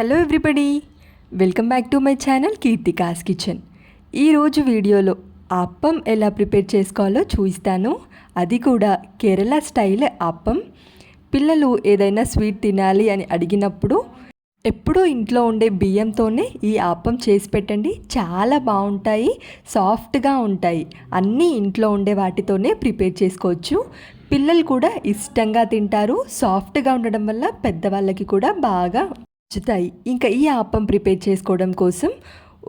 Hello everybody welcome back to my channel Keerthika's kitchen ఈరోజు వీడియోలో అప్పం ఎలా ప్రిపేర్ చేసుకోవాలో చూపిస్తాను అది కూడా కేరళ స్టైల్ అప్పం పిల్లలు ఏదైనా స్వీట్ తినాలి అని అడిగినప్పుడు ఎప్పుడూ ఇంట్లో ఉండే బియ్యంతోనే ఈ అప్పం చేసి పెట్టండి. చాలా బాగుంటాయి సాఫ్ట్గా ఉంటాయి. అన్నీ ఇంట్లో ఉండే వాటితోనే ప్రిపేర్ చేసుకోవచ్చు. పిల్లలు కూడా ఇష్టంగా తింటారు. సాఫ్ట్గా ఉండడం వల్ల పెద్దవాళ్ళకి కూడా బాగా నచ్చుతాయి ఇంకా ఈ అప్పం ప్రిపేర్ చేసుకోవడం కోసం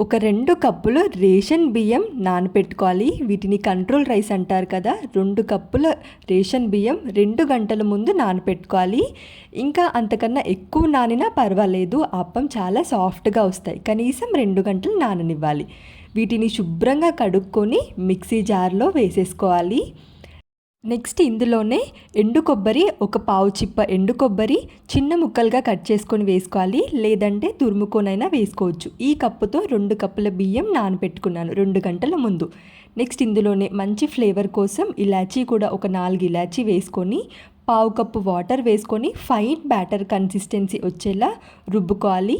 ఒక రెండు కప్పులు రేషన్ బియ్యం నానపెట్టుకోవాలి. వీటిని కంట్రోల్ రైస్ అంటారు కదా రెండు కప్పుల రేషన్ బియ్యం రెండు గంటల ముందు నానపెట్టుకోవాలి. ఇంకా అంతకన్నా ఎక్కువ నానినా పర్వాలేదు అప్పం చాలా సాఫ్ట్గా వస్తాయి. కనీసం రెండు గంటలు నాననివ్వాలి. వీటిని శుభ్రంగా కడుక్కొని మిక్సీ జార్లో వేసేసుకోవాలి. నెక్స్ట్ ఇందులోనే ఎండు కొబ్బరి ఒక పావు చిప్ప ఎండు కొబ్బరి చిన్న ముక్కలుగా కట్ చేసుకొని వేసుకోవాలి. లేదంటే తురుముకొనైనా వేసుకోవచ్చు. ఈ కప్పుతో రెండు కప్పుల బియ్యం నానబెట్టుకున్నాను రెండు గంటల ముందు. నెక్స్ట్ ఇందులోనే మంచి ఫ్లేవర్ కోసం ఇలాచీ కూడా ఒక నాలుగు ఇలాచీ వేసుకొని పావు కప్పు వాటర్ వేసుకొని ఫైన్ బ్యాటర్ కన్సిస్టెన్సీ వచ్చేలా రుబ్బుకోవాలి.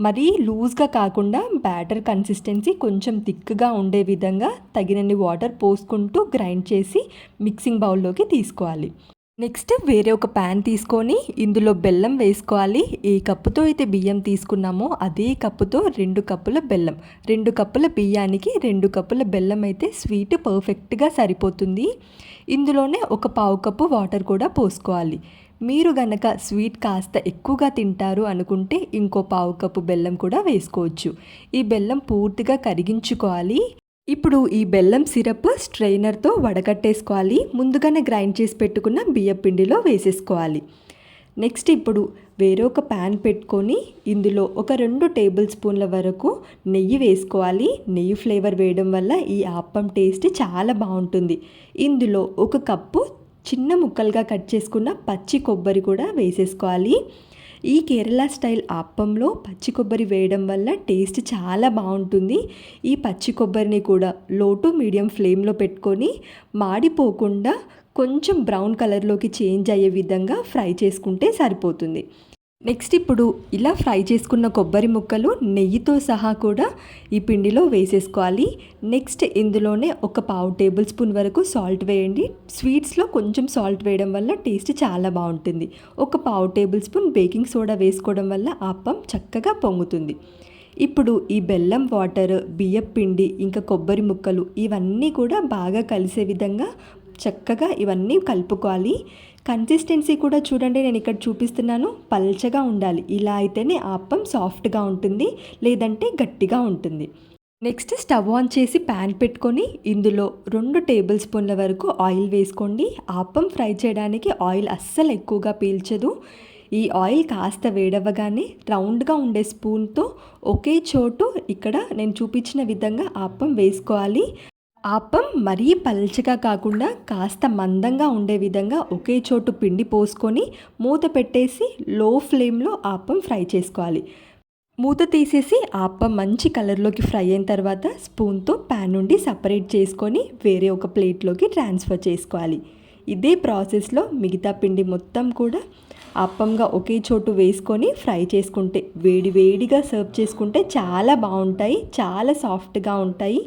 మరీ లూజ్గా కాకుండా బ్యాటర్ కన్సిస్టెన్సీ కొంచెం థిక్గా ఉండే విధంగా తగినన్ని వాటర్ పోసుకుంటూ గ్రైండ్ చేసి మిక్సింగ్ బౌల్లోకి తీసుకోవాలి. నెక్స్ట్ వేరే ఒక ప్యాన్ తీసుకొని ఇందులో బెల్లం వేసుకోవాలి. ఏ కప్పుతో అయితే బియ్యం తీసుకున్నామో అదే కప్పుతో రెండు కప్పుల బెల్లం. రెండు కప్పుల బియ్యానికి రెండు కప్పుల బెల్లం అయితే స్వీట్ పర్ఫెక్ట్గా సరిపోతుంది. ఇందులోనే ఒక పావు కప్పు వాటర్ కూడా పోసుకోవాలి. మీరు గనక స్వీట్ కాస్త ఎక్కువగా తింటారు అనుకుంటే ఇంకో పావు కప్పు బెల్లం కూడా వేసుకోవచ్చు. ఈ బెల్లం పూర్తిగా కరిగించుకోవాలి. ఇప్పుడు ఈ బెల్లం సిరప్ స్ట్రైనర్తో వడగట్టేసుకోవాలి ముందుగానే గ్రైండ్ చేసి పెట్టుకున్న బియ్యం పిండిలో వేసేసుకోవాలి. నెక్స్ట్ ఇప్పుడు వేరొక ప్యాన్ పెట్టుకొని ఇందులో ఒక రెండు టేబుల్ స్పూన్ల వరకు నెయ్యి వేసుకోవాలి. నెయ్యి ఫ్లేవర్ వేయడం వల్ల ఈ అప్పం టేస్ట్ చాలా బాగుంటుంది. ఇందులో ఒక కప్పు చిన్న ముక్కలుగా కట్ చేసుకున్న పచ్చి కొబ్బరి కూడా వేసేసుకోవాలి. ఈ కేరళ స్టైల్ అప్పంలో పచ్చి కొబ్బరి వేయడం వల్ల టేస్ట్ చాలా బాగుంటుంది. ఈ పచ్చి కొబ్బరిని కూడా లో టు మీడియం ఫ్లేమ్లో పెట్టుకొని మాడిపోకుండా కొంచెం బ్రౌన్ కలర్లోకి చేంజ్ అయ్యే విధంగా ఫ్రై చేసుకుంటే సరిపోతుంది. నెక్స్ట్ ఇప్పుడు ఇలా ఫ్రై చేసుకున్న కొబ్బరి ముక్కలు నెయ్యితో సహా కూడా ఈ పిండిలో వేసేసుకోవాలి. నెక్స్ట్ ఇందులోనే ఒక పావు టేబుల్ స్పూన్ వరకు సాల్ట్ వేయండి. స్వీట్స్లో కొంచెం సాల్ట్ వేయడం వల్ల టేస్ట్ చాలా బాగుంటుంది. ఒక పావు టేబుల్ స్పూన్ బేకింగ్ సోడా వేసుకోవడం వల్ల అప్పం చక్కగా పొంగుతుంది. ఇప్పుడు ఈ బెల్లం వాటర్ బియ్యం పిండి ఇంకా కొబ్బరి ముక్కలు ఇవన్నీ కూడా బాగా కలిసే విధంగా చక్కగా ఇవన్నీ కలుపుకోవాలి. కన్సిస్టెన్సీ కూడా చూడండి నేను ఇక్కడ చూపిస్తున్నాను. పల్చగా ఉండాలి. ఇలా అయితేనే అప్పం సాఫ్ట్గా ఉంటుంది లేదంటే గట్టిగా ఉంటుంది. నెక్స్ట్ స్టవ్ ఆన్ చేసి ప్యాన్ పెట్టుకొని ఇందులో రెండు టేబుల్ స్పూన్ల వరకు ఆయిల్ వేసుకోండి. ఆపం ఫ్రై చేయడానికి ఆయిల్ అస్సలు ఎక్కువగా పీల్చదు. ఈ ఆయిల్ కాస్త వేడవ్వగానే రౌండ్గా ఉండే స్పూన్తో ఒకే చోటు ఇక్కడ నేను చూపించిన విధంగా ఆపం వేసుకోవాలి. ఆపం మరీ పల్చగా కాకుండా కాస్త మందంగా ఉండే విధంగా ఒకే చోటు పిండి పోసుకొని మూత పెట్టేసి లో ఫ్లేమ్లో ఆపం ఫ్రై చేసుకోవాలి. మూత తీసేసి ఆపం మంచి కలర్లోకి ఫ్రై అయిన తర్వాత స్పూన్తో ప్యాన్ నుండి సపరేట్ చేసుకొని వేరే ఒక ప్లేట్లోకి ట్రాన్స్ఫర్ చేసుకోవాలి. ఇదే ప్రాసెస్లో మిగతా పిండి మొత్తం కూడా అప్పంగా ఒకే చోటు వేసుకొని ఫ్రై చేసుకుంటే వేడి వేడిగా సర్వ్ చేసుకుంటే చాలా బాగుంటాయి చాలా సాఫ్ట్గా ఉంటాయి.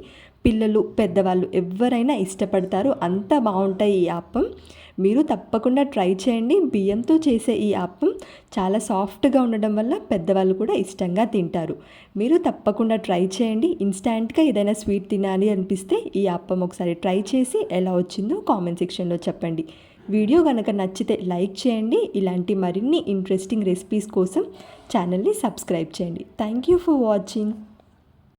పిల్లలు పెద్దవాళ్ళు ఎవరైనా ఇష్టపడతారు అంత బాగుంటాయి ఈ అప్పం మీరు తప్పకుండా ట్రై చేయండి. బియ్యంతో చేసే ఈ అప్పం చాలా సాఫ్ట్గా ఉండడం వల్ల పెద్దవాళ్ళు కూడా ఇష్టంగా తింటారు. మీరు తప్పకుండా ట్రై చేయండి. ఇన్స్టాంట్గా ఏదైనా స్వీట్ తినాలి అనిపిస్తే ఈ అప్పం ఒకసారి ట్రై చేసి ఎలా వచ్చిందో కామెంట్ సెక్షన్లో చెప్పండి. వీడియో కనుక నచ్చితే లైక్ చేయండి. ఇలాంటి మరిన్ని ఇంట్రెస్టింగ్ రెసిపీస్ కోసం ఛానల్ని సబ్స్క్రైబ్ చేయండి. Thank you for watching.